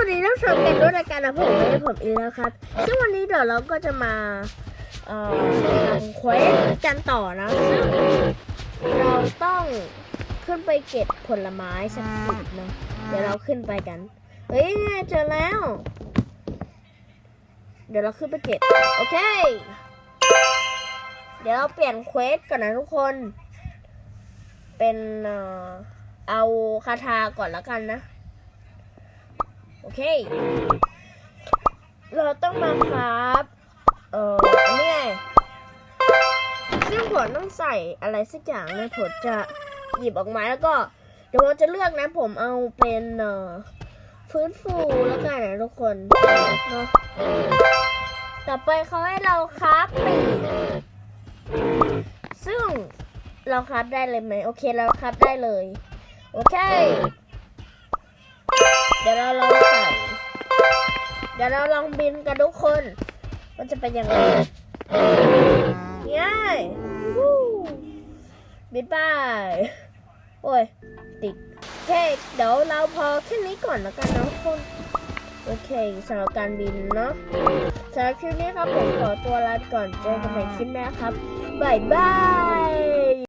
วัสดีท่านผู้ชมกันด้วยรายการนะผมไม่ผมอีกแล้วครับ ซึ่งวันนี้เดี๋ยวเราก็จะมาเอ่อทำเควสกันต่อนะซึ่งเราต้องขึ้นไปเก็บผลไม้สักสิบนะเดี๋ยวเราขึ้นไปกัน เฮ้ยเจอแล้ว เดี๋ยวเราขึ้นไปเก็บ โอเค เดี๋ยวเราเปลี่ยนเควสก่อนนะทุกคน เป็น เอ่อเอาคาถาก่อนแล้วกันนะ โอเค เราต้องมาครับ เออนี่ไงซึ่งผมต้องใส่อะไรสักอย่างนะผมจะหยิบออกมาแล้วก็เดี๋ยวผมจะเลือกนะผมเอาเป็นเอ่อฟื้นฟูแล้วกันนะทุกคนเนาะต่อไปเขาให้เราครับปีกซึ่งเราครับได้เลยไหมโอเคเราครับได้เลย โอเค ดี๋ยวเราลองบินกันทุกคนมันจะเป็นยังไงง่ายบินไปโอ้ย ติดเคเดี๋ยวเราพอแค่นี้ก่อนแล้วกันนะทุกคนโอเคสำหรับการบินเนาะสำหรับคลิปนี้ครับผมขอตัวลาไปก่อนเจอกันใหม่คลิปหน้าครับบ๊ายบาย